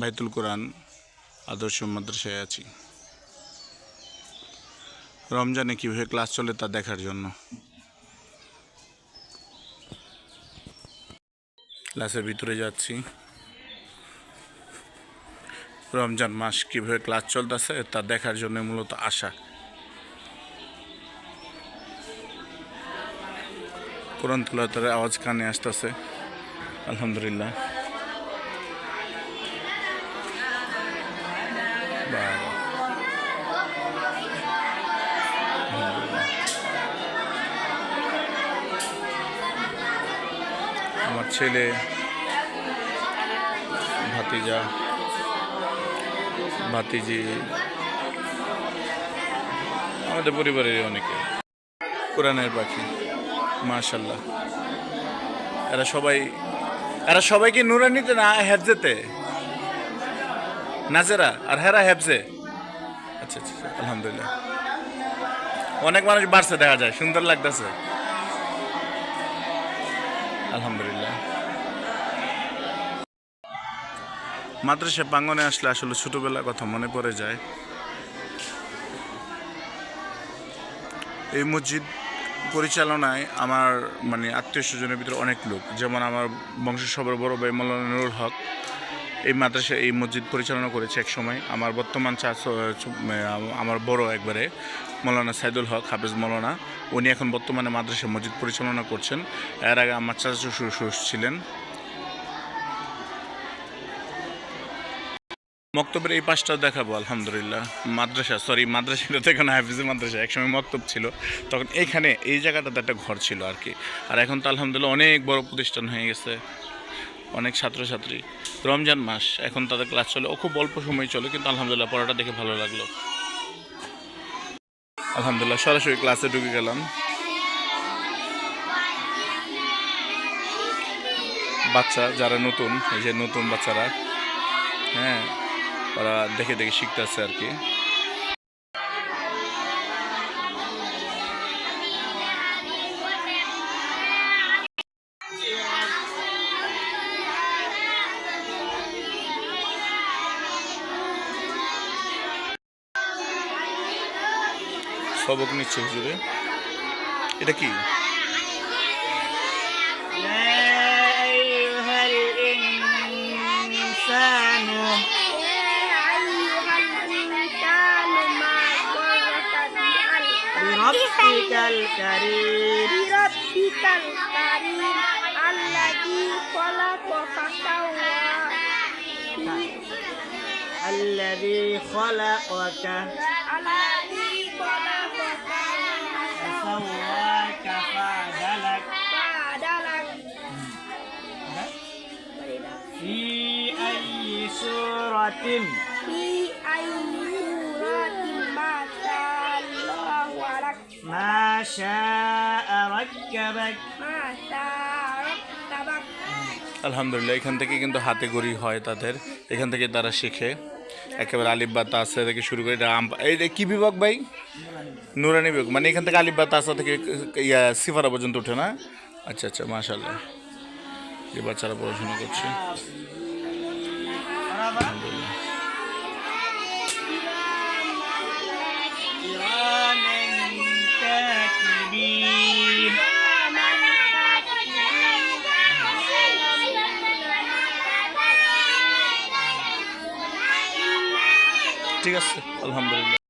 বাইতুল কোরআন আদর্শ মাদ্রাসায় আছি। রমজানে কীভাবে ক্লাস চলে তা দেখার জন্য। ক্লাসের ভিতরে যাচ্ছি। রমজান মাস কীভাবে ক্লাস চলতেছে তা দেখার জন্য মূলত আশা। কোরআন তুলাতের আওয়াজ কানে আসতেছে। আলহামদুলিল্লাহ। ছেলে ভাতিজা ভাতিজি আমাদের পরিবারের অনেকে। কোরআনের পাখি মাশাল্লাহ এরা সবাই এরা সবাই কি নুরানিতে না হেফজেতে। নাজেরা আর হেরা হেফজে। আচ্ছা আচ্ছা আচ্ছা, আলহামদুলিল্লাহ। অনেক মানুষ বাড়ছে দেখা যায় সুন্দর লাগতেছে। আলহামদুলিল্লাহ। মাদ্রাসা প্রাঙ্গনে আসলে আসলে ছোটবেলার কথা মনে পড়ে যায়। এই মসজিদ পরিচালনায় আমার মানে আত্মীয় স্বজনের ভিতরে অনেক লোক। যেমন আমার বংশ সবার বড় ভাই মৌলানা নুরুল হক। এই মাদ্রাসা, এই মসজিদ পরিচালনা করেছে এক সময় আমার বর্তমান চাচ আমার বড় একবারে, মৌলানা সাইদুল হক, হাফেজ মৌলানা। উনি এখন বর্তমানে মাদ্রাসা, মসজিদ পরিচালনা করছেন। এর আগে আমার চাচা ছিলেন। মক্তবের এই পাশটা দেখাবো, আলহামদুলিল্লাহ। মাদ্রাসা সরি মাদ্রাসা তো এখন হাফিজে মাদ্রাসা, একসময় মক্তব ছিল। তখন এইখানে এই জায়গাটাতে একটা ঘর ছিল আর কি। আর এখন তো আলহামদুলিল্লাহ অনেক বড় প্রতিষ্ঠান হয়ে গেছে। অনেক ছাত্রছাত্রী। রমজান মাস, এখন তাদের ক্লাস চলে। ও খুব অল্প সময় চলে, কিন্তু আলহামদুলিল্লাহ পড়াটা দেখে ভালো লাগল। আলহামদুলিল্লাহ, সরাসরি ক্লাসে ঢুকে গেলাম। বাচ্চা যারা নতুন, এই যে নতুন বাচ্চারা হ্যাঁ ওরা দেখে দেখে শিখতেছে আর কি। সবক নিচ্ছে হুজুরে এটা কি يا أيها الإنسان بربك الكريم بربك الكريم الذي خلق فسوى الذي خلقك الذي خلقك suratin fi ayyi suratin ma sallahu alak ma sha'a rakkabak ma আলহামদুলিল্লাহ এখান থেকে কিন্তু হাতে গড়ি হয় তাদের। এখান থেকে তারা শিখে। একেবারে আলিফ তাসা থেকে শুরু করে এটা কী বিভাগ ভাই? নুরানি বিভাগ। মানে এখান থেকে আলিফ বা তাসা থেকে ইয়া সিফারা পর্যন্ত ওঠে না? আচ্ছা আচ্ছা মাশাল্লাহ এই বাচ্চারা পড়াশোনা করছে। ঠিক আছে আলহামদুলিল্লাহ।